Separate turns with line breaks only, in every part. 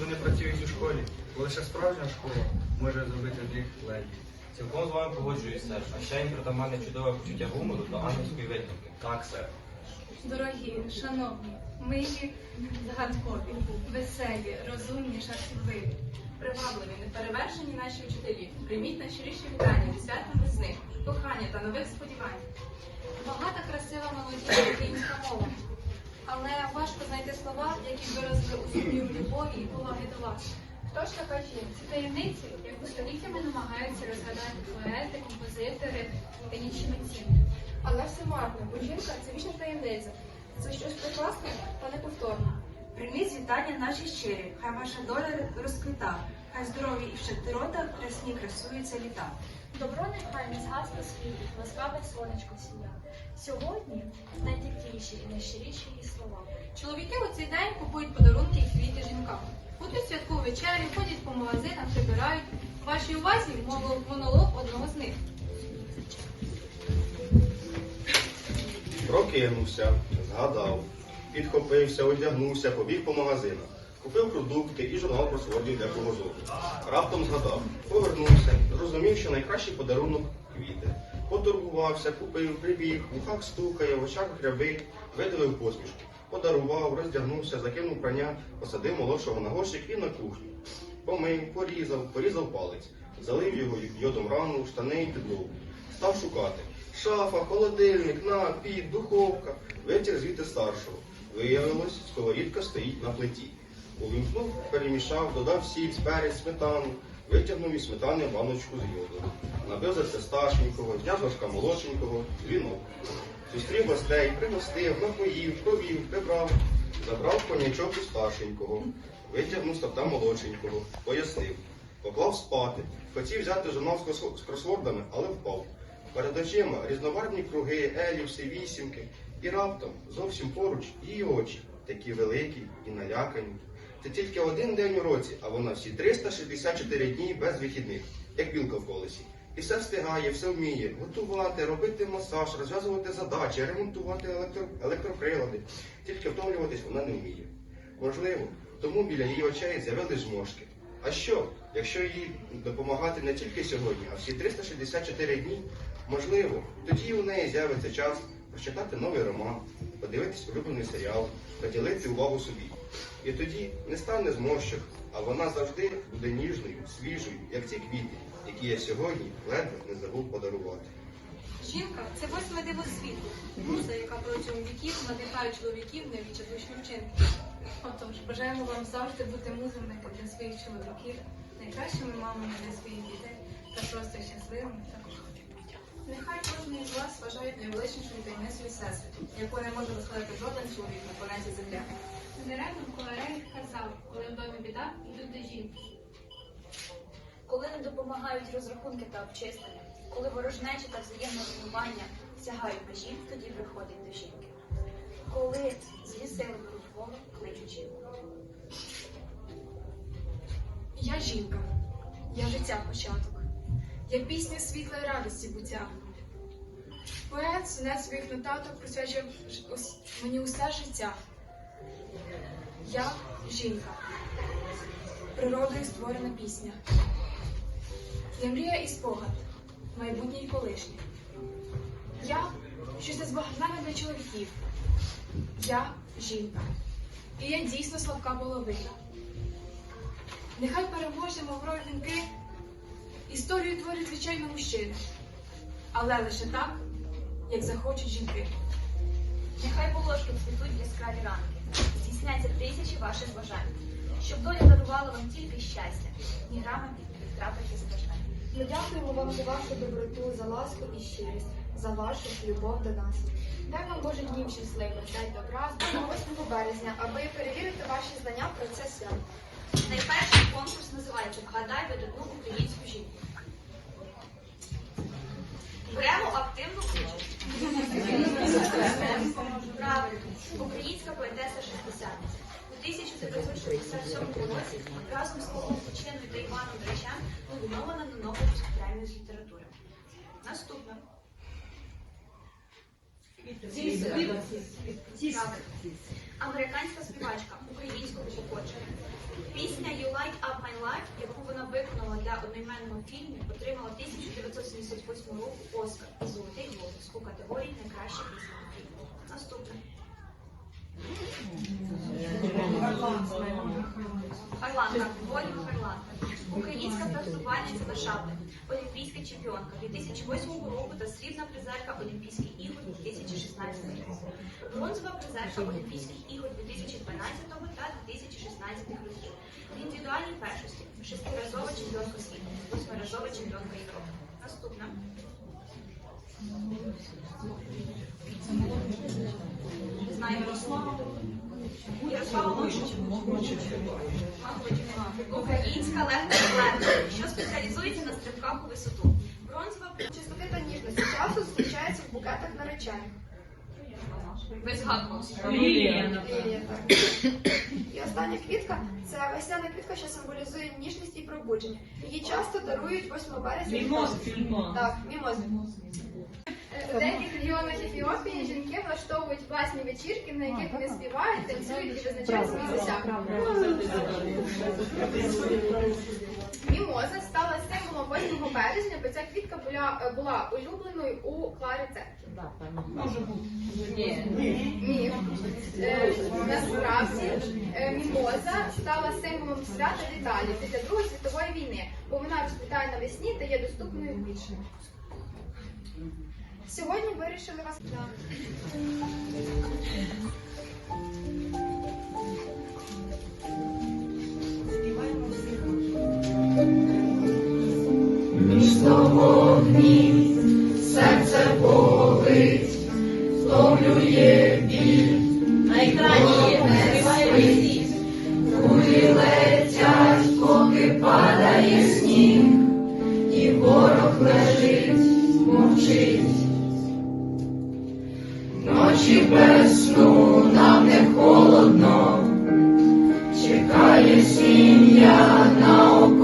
вони працюють у школі, бо лише справжня школа може зробити з них леді.
Цілком з вами погоджуюсь, сер. А ще їм притаманне чудове почуття гумору та ангельської витримки. Так, сер.
Дорогі, шановні, милі, загадкові, веселі, розумні, жартівливі, привабливі, неперевершені наші вчителі. Прийміть найщиріші вітання зі святом весни, кохання та нових сподівань. Багата красива молодіжна українська мова. Але важко знайти слова, які виразили у собі любові і поваги до вас.
Хто ж така? Це таємниці, яку століттями намагаються розгадати поети, композитори та інші митці. Але все марно, бо жінка це вічна таємниця. Це щось прекрасне та неповторне.
Прийміть вітання наші щирі, хай ваша доля розквіта, хай здорові і в щедрота рясні красуються літа.
Добро нехай не згасне світі, ласкаве сонечко сія. Сьогодні найтепліші і найщиріші її слова.
Чоловіки у цей день купують подарунки і квіти жінкам. Готують святкову вечерю, ходять по магазинах, прибирають. Вашій увазі монолог одного з них.
Прокинувся, згадав, підхопився, одягнувся, побіг по магазинах. Купив продукти і журнал про сводів для кругозору. Раптом згадав, повернувся, зрозумів, що найкращий подарунок квіти. Поторгувався, купив, прибіг, в ухах стукає, в очах гряби, видавив посмішку. Подарував, роздягнувся, закинув прання, посадив молодшого на горщик і на кухню. Помив, порізав, порізав палець, залив його йодом рану, штани і підлогу. Став шукати. Шафа, холодильник, напій, духовка. Витяг звідти старшого. Виявилось, сковорідка стоїть на плиті. Увімкнув, перемішав, додав сіль, перець, сметану, витягнув із сметани баночку з йодом. Набив за це старшенького, горшка молодшенького, дзвінок. Зустрів гостей, пригостив, напоїв, провів, прибрав, забрав конячок у старшенького, витягнув з торта молодшенького, пояснив, поклав спати, хотів взяти журнал з крос- з кросвордами, але впав. Перед очима різнобарвні круги, еліпси, вісімки, і раптом зовсім поруч її очі, такі великі і налякані. Це тільки один день у році, а вона всі 364 дні без вихідних, як білка в колесі. І все встигає, все вміє готувати, робити масаж, розв'язувати задачі, ремонтувати електро... електроприлади. Тільки втомлюватись вона не вміє. Можливо, тому біля її очей з'явились зморшки. А що, якщо їй допомагати не тільки сьогодні, а всі 364 дні, можливо, тоді у неї з'явиться час прочитати новий роман, подивитись улюблений серіал, приділити увагу собі. І тоді не стане зморщок, а вона завжди буде ніжною, свіжою, як ці квіти, які я сьогодні ледве не забув подарувати.
Жінка це восьме диво світу, муза, яка протягом віків надихає чоловіків на відчайдушні вчинки. Отож, бажаємо вам завжди бути музами для своїх чоловіків, найкращими мамами для своїх дітей та просто щасливими та коханими. Нехай кожен із вас вважає найвеличнішою таємницею всесвіту, яку не може розкладати жоден чоловік на планеті Земля.
Недаремно Миколай казав, коли в домі біда, йдуть до жінки.
коли не допомагають розрахунки та обчислення, коли ворожнечі та взаємне руйнування сягають межі, тоді приходять до жінки. Коли злі сили беруть волю, кличуть жінку.
Я жінка, я життя початок, я пісня світла й радості буття. Поет сонет своїх нотаток присвячив мені усе життя. Я жінка, природою створена пісня. Я мрія і спогад, майбутнє й колишнє. Я щось незбагатнене для чоловіків. Я жінка. І я дійсно слабка половина. Нехай переможні моврою жінки історію творять звичайно мужчини, але лише так, як захочуть жінки.
Нехай волошки цвітуть яскраві ранки, здійсняться тисячі ваших бажань, щоб доля дарувала вам тільки щастя, ні грами не втратити збажань.
Ми дякуємо вам за вашу доброту, за ласку і щирість, за вашу любов до нас.
Дай вам Боже днів щасливих, дай добра,
До 8 березня, аби перевірити ваші знання про це свято.
Найперший конкурс називається Вгадай видатну українську жінку. Беремо активну участь. Правильно, українська поетеса шестдесятниця. У 1967 році разом з Павлом Кучиною та Іваном Драчем номінована на Нобелівську премію з літератури. Наступна. Американська співачка українського походження. Пісня You Light Up My Life, яку вона виконала для одноіменного фільму, отримала 1978 року Оскар і Золотий Глобус у категорії Найкраща пісня фільму. Наступне. Волі Харланка. Українська фехтувальниця на шаблі, олімпійська чемпіонка 2008 року та срібна призерка Олімпійських ігор 2016 року. Бронзова призерка Олімпійських ігор 2012 та 2016 років. В індивідуальній першості шестиразова чемпіонка світу, восьмиразова чемпіонка Європи. Наступна. Знаю, Ярослава. Українська легка атлетика, що спеціалізується на стрибках у висоту. Бронзова
Чистоти та ніжності часто зустрічаються в букетах наречених.
без гадку.
Лілія. І остання квітка це весняна квітка, що символізує ніжність і пробудження. Її часто дарують 8 березня. Мімоз, Так, мімоз.
У деяких регіонах Ефіопії жінки влаштовують власні вечірки, на яких вони співають, танцюють і визначають свої досягнення. Мімоза стала символом 8 березня, бо ця квітка була, була улюбленою у Клари Цетлер. Ні. Е, Насправді е, мімоза стала символом свята в Італії після Другої світової війни, бо вона розквітає навесні та є доступною влітку. Сьогодні вирішили вас.
Між вогні серце болить, втомлює біль, на екрані співає всі, кулі летять, поки падає сніг, і ворог лежить, мовчить без нам не холодно, чекає сім'я на округ.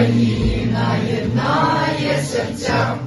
Україна єднає серця.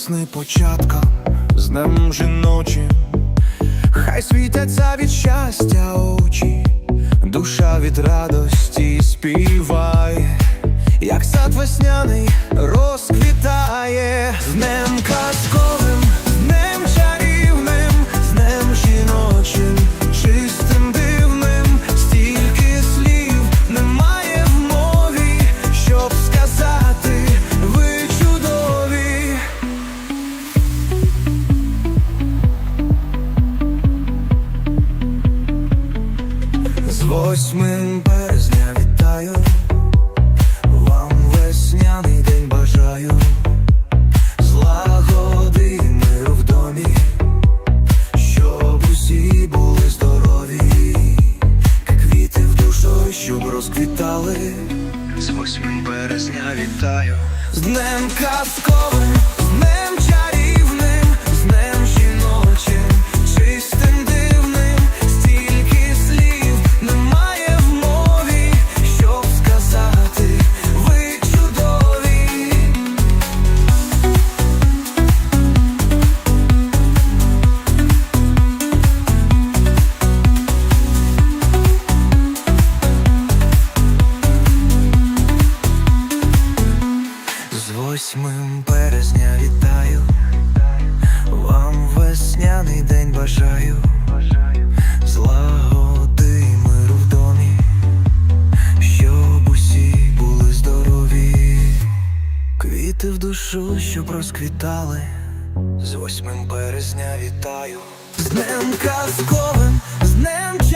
весни початка, з днем жіночі, хай світяться від щастя очі, душа від радості співає, як сад весняний розквітає з днем розквітали, з 8 березня вітаю, з днем казковим, з днем.